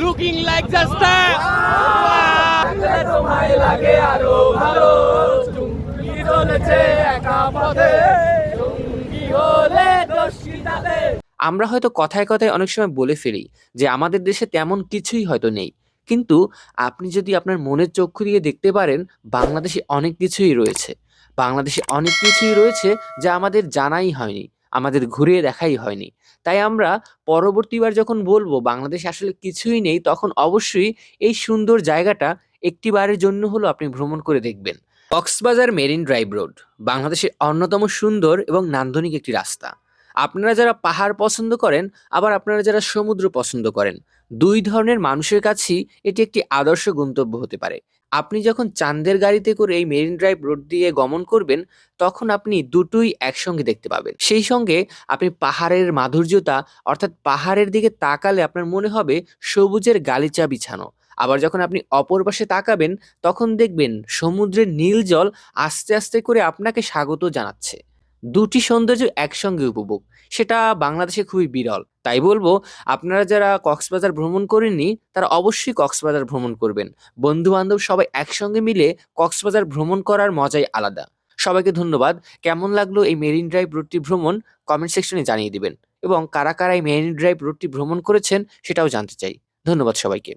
Looking like just তোমায় লাগে আরও ভালো চলেছে একা পথে হলে আমরা হয়তো কথায় কথায় অনেক সময় বলে ফেলি যে আমাদের দেশে তেমন কিছুই হয়তো নেই। কিন্তু আপনি যদি আপনার মনের চক্ষু দিয়ে দেখতে পারেন, বাংলাদেশে অনেক কিছুই রয়েছে। বাংলাদেশে অনেক কিছুই রয়েছে যা আমাদের জানাই হয়নি। আমাদের ঘুরিয়ে দেখাই হয়নি। তাই আমরা পরবর্তীবার যখন বলব বাংলাদেশ আসলে কিছুই নেই, তখন অবশ্যই এই সুন্দর জায়গাটা একটিবারের জন্য হলো আপনি ভ্রমণ করে দেখবেন। কক্সবাজার মেরিন ড্রাইভ রোড, বাংলাদেশের অন্যতম সুন্দর এবং নান্দনিক একটি রাস্তা। আপনারা যারা পাহাড় পছন্দ করেন, আবার আপনারা যারা সমুদ্র পছন্দ করেন দুই ধরনের মানুষের কাছেই এটি একটি আদর্শ গন্তব্য হতে পারে। আপনি যখন চাঁদের গাড়িতে করে এই মেরিন ড্রাইভ রোড দিয়ে গমন করবেন, তখন আপনি দুটোই একসঙ্গে দেখতে পাবেন। সেই সঙ্গে আপনি পাহাড়ের মাধুর্যতা, অর্থাৎ পাহাড়ের দিকে তাকালে আপনার মনে হবে সবুজের গালিচা বিছানো। আবার যখন আপনি অপর পাশে তাকাবেন, তখন দেখবেন সমুদ্রের নীল জল আস্তে আস্তে করে আপনাকে স্বাগত জানাচ্ছে। দুটি সৌন্দর্য একসঙ্গে উপভোগ। সেটা বাংলাদেশে খুবই বিরল। তাই বলব, আপনারা যারা কক্সবাজার ভ্রমণ করেননি, তারা অবশ্যই কক্সবাজার ভ্রমণ করবেন। বন্ধু বান্ধব সবাই একসঙ্গে মিলে কক্সবাজার ভ্রমণ করার মজাই আলাদা। সবাইকে ধন্যবাদ। কেমন লাগল এই মেরিন ড্রাইভ রুটটি ভ্রমণ? কমেন্ট সেকশনে জানিয়ে দিবেন। এবং কারা কারা এই মেরিন ড্রাইভ রুটটি ভ্রমণ করেছেন, সেটাও জানতে চাই। ধন্যবাদ সবাইকে।